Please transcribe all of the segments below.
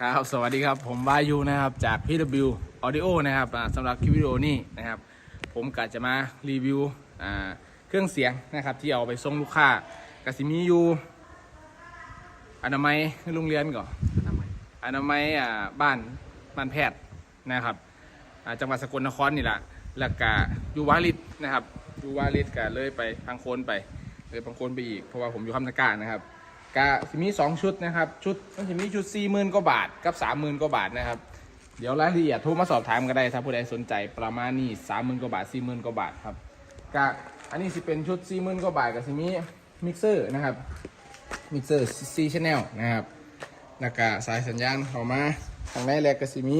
ครับ สวัสดีครับ ผมวายูนะครับ จาก PW Audio นะครับอ่าสำหรับคลิปวิดีโอนี้นะครับ ผมกะจะมารีวิวอ่าเครื่องเสียงนะครับ ที่เอาไปส่งลูกค้ากสิมีอยู่อนามัยโรงเรียนก่อนอนามัยอ่าบ้านบ้านแพทย์นะครับอ่าจังหวัดสกลนครนี่แหละแล้วก็อยู่วาริดนะครับอยู่วาริดก็เลยไปพังโคนไปเลยพังโคนไปอีกเพราะว่าผมอยู่คำตะการนะครับ ก็จะมี2ชุดนะครับ ชุดมันจะมีชุด4 0,000กว่าบาทกับ30,000กว่าบาทนะครับ เดี๋ยวรายละเอียดโทรมาสอบถามก็ได้ถ้าผู้ใดสนใจประมาณนี้30,000กว่าบาท40,000กว่าบาทครับก็อันนี้สิเป็นชุด40,000กว่าบาทกับสิมีมิกเซอร์นะครับมิกเซอร์ C channel นะครับแล้วก็สายสัญญาณเข้ามาทางในแรกก็สิมี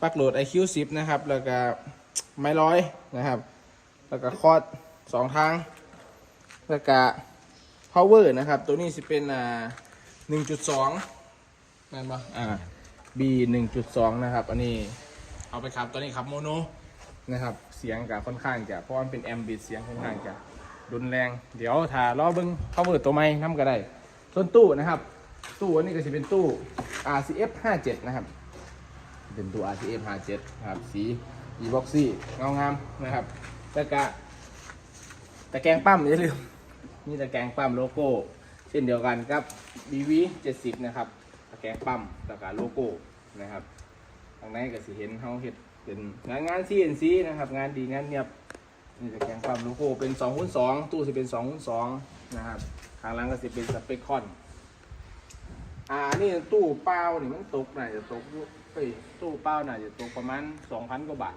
ปลั๊กโหลด IQ 10 นะครับ แล้วก็ไม้ร้อยนะครับ แล้วก็คอร์ดสองทาง แล้วก็ power นะครับ ตัวนี้สิเป็นอ่า1.2นั่นปะอ่า B 1.2 นะครับ อันนี้เอาไปครับตัวนี้ครับโมโนนะครับ เสียงกับค่อนข้างจะเพราะว่ามันเป็นแอมบิเสียงค่อนข้างจะรุนแรง เดี๋ยวถ้ารอเบิ้ง power ตัวใหม่ทำก็ได้ ส่วนตู้นะครับ ตู้อันนี้ก็จะเป็นตู้ RCF 57นะครับ เป็นตู้ RCF 57ครับ สี e-boxy เงางามนะครับแล้วก็ตะแกรงปั๊มอย่าลืม นี่ตะแกรงปั๊มโลโก้ เช่นเดียวกันครับ BV 70 นะครับตะแกรงปั๊มแล้วก็โลโก้นะครับทางในก็สิเห็นเขาเห็ดเป็นงานงาน CNC นะครับ งานดีงานเนียบนี่ตะแกรงปั๊มโลโก้เป็น2คูณ2ตู้สิเป็น2คูณ2นะครับข้างหล่างก็สิเป็นสเปคคอนอ่านี่ตู้เปล่านี่มันตกน่าจะตกเฮ้ยตู้เปล่าน่าจะตกประมาณ 2,000กว่าบาท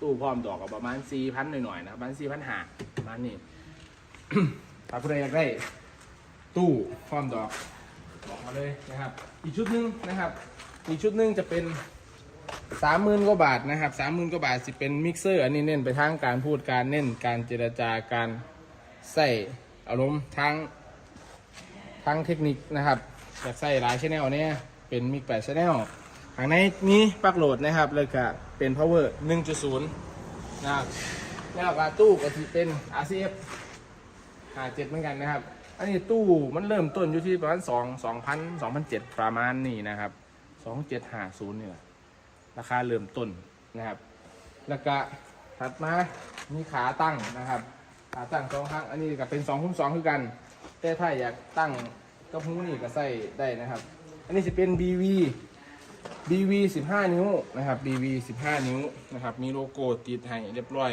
ตู้พร้อมดอกก็ประมาณ4,000หน่อยๆนะครับประมาณ4,500ประมาณนี้ ถ้าผู้ใดอยากได้ตู้พร้อมดอกบอกมาเลยนะครับ อีกชุดหนึงนะครับ อีกชุดหนึงจะเป็นสามหมื่นกว่าบาทนะครับสามหมื่นกว่าบาทสิเป็นมิกเซอร์ อันนี้เน้นไปทางการพูดการเน้นการเจรจาการใส่อารมณ์ทางทางเทคนิคนะครับอยากใส่หลายชแนลเนี่ยเป็นมิกแปดชแนลข้างในมีปลั๊กโหลดนะครับแล้วก็เป็น power 1.0นะครับแล้วก็ตู้ก็จะเป็น RCF หาเจ็ดเหมือนกันนะครับ อันนี้ตู้มันเริ่มต้นอยู่ที่ประมาณสองสองพันสองพันเจ็ดประมาณนี้นะครับสองเจ็ดห้าศูนย์นี่แหละราคาเริ่มต้นนะครับ แล้วก็ถัดมามีขาตั้งนะครับ ขาตั้งสองครั้งอันนี้ก็เป็นสองคูณสองคือกัน แต่ถ้าอยากตั้งกระหูนี่ก็ใส่ได้นะครับ อันนี้จะเป็น BV BV 15 นิ้วนะครับ BV 15 นิ้วนะครับ มีโลโก้ติดให้เรียบร้อย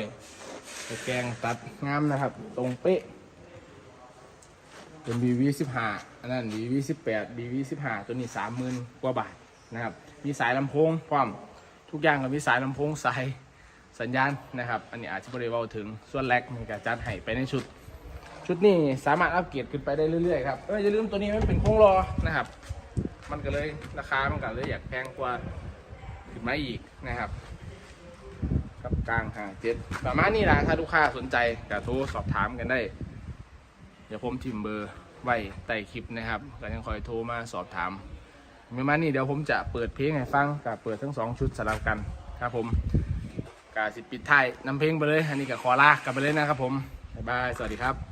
ตะแกรงตัดงามนะครับ ตรงเป๊ะ เป็น BV 15อันนั้น BV 18 BV 15ตัวนี้ 30,000 กว่าบาทนะครับ มีสายลำโพงพร้อมทุกอย่างก็มีสายลำโพงสายสัญญาณนะครับ อันนี้อาจจะบริเวาถึงส่วนแรกมันก็จัดให้ไปในชุด ชุดนี้สามารถอัปเกรดขึ้นไปได้เรื่อยๆครับเอออย่าลืมตัวนี้มันเป็นโครงรอนะครับ มันก็เลยราคามันก็เลยอยากแพงกว่าขึ้นมาอีกนะครับกับกลางหาเจ็ดประมาณนี้แหละถ้าลูกค้าสนใจก็โทรสอบถามกันได้ ดี๋ยวผมทิมเบอร์ไว้ใต้คลิปนะครับก็ยังคอยโทรมาสอบถามประมาณนี้เดี๋ยวผมจะเปิดเพลงให้ฟังกับเปิดทั้งสองชุดสลับกันครับผมกาสิปิดท้ายนำเพลงไปเลย อันนี้กับคอลากลับไปเลยนะครับผมบ๊ายบาย สวัสดีครับ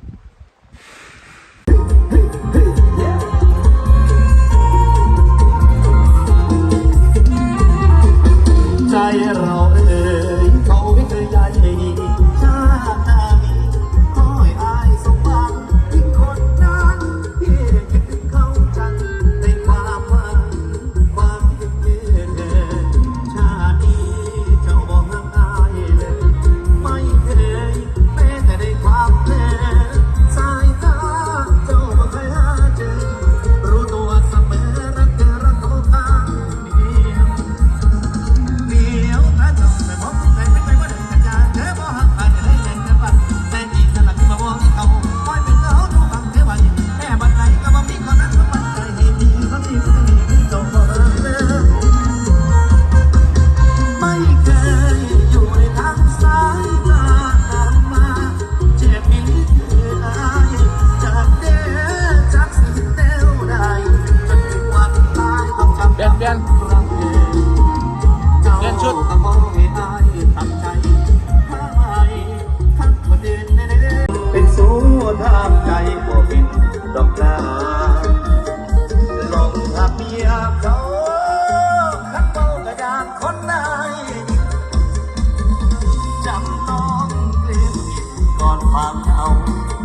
ความเหา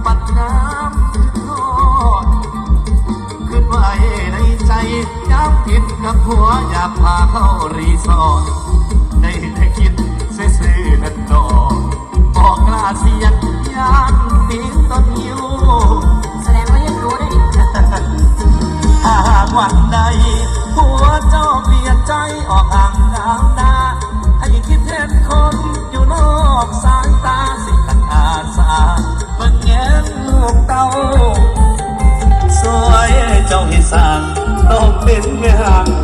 ปัดน้ำทอดขึ้นไว้ในใจย้ำผิดกับหัวอยาพาเขารีสอร์ทได้คิดซื่อๆดบอกลาเสียง สวยเจ้าให้สร้าง